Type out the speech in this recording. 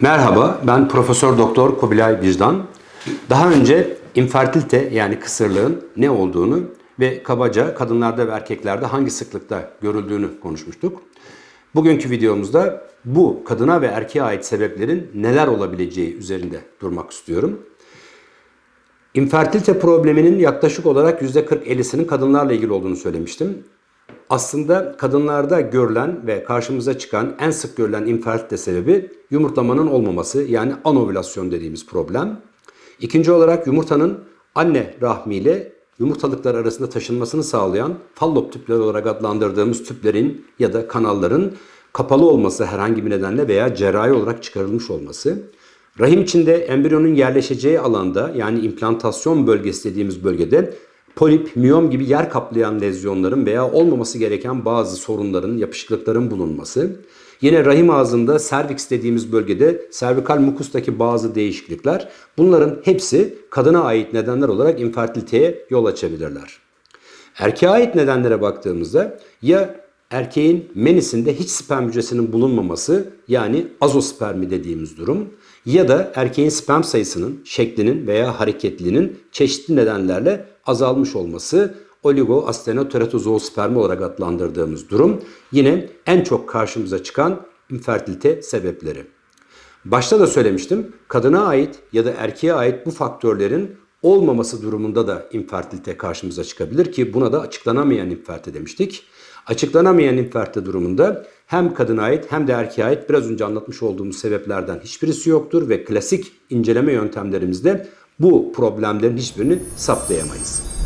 Merhaba, ben Profesör Doktor Kubilay Vicdan. Daha önce infertilite yani kısırlığın ne olduğunu ve kabaca kadınlarda ve erkeklerde hangi sıklıkta görüldüğünü konuşmuştuk. Bugünkü videomuzda bu kadına ve erkeğe ait sebeplerin neler olabileceği üzerinde durmak istiyorum. İnfertilite probleminin yaklaşık olarak %40-50'sinin kadınlarla ilgili olduğunu söylemiştim. Aslında kadınlarda görülen ve karşımıza çıkan en sık görülen infertilite sebebi yumurtlamanın olmaması yani anovülasyon dediğimiz problem. İkinci olarak yumurtanın anne rahmiyle yumurtalıklar arasında taşınmasını sağlayan fallop tüpleri olarak adlandırdığımız tüplerin ya da kanalların kapalı olması herhangi bir nedenle veya cerrahi olarak çıkarılmış olması. Rahim içinde embriyonun yerleşeceği alanda yani implantasyon bölgesi dediğimiz bölgede polip, miyom gibi yer kaplayan lezyonların veya olmaması gereken bazı sorunların, yapışıklıkların bulunması. Yine rahim ağzında serviks dediğimiz bölgede servikal mukustaki bazı değişiklikler. Bunların hepsi kadına ait nedenler olarak infertiliteye yol açabilirler. Erkeğe ait nedenlere baktığımızda ya erkeğin menisinde hiç sperm hücresinin bulunmaması yani azospermi dediğimiz durum ya da erkeğin sperm sayısının, şeklinin veya hareketliliğinin çeşitli nedenlerle azalmış olması oligoastenoterazoospermi olarak adlandırdığımız durum yine en çok karşımıza çıkan infertilite sebepleri. Başta da söylemiştim. Kadına ait ya da erkeğe ait bu faktörlerin olmaması durumunda da infertilite karşımıza çıkabilir ki buna da açıklanamayan infertilite demiştik. Açıklanamayan infertilite durumunda hem kadına ait hem de erkeğe ait biraz önce anlatmış olduğumuz sebeplerden hiçbirisi yoktur ve klasik inceleme yöntemlerimizde bu problemlerin hiçbirini saptayamayız.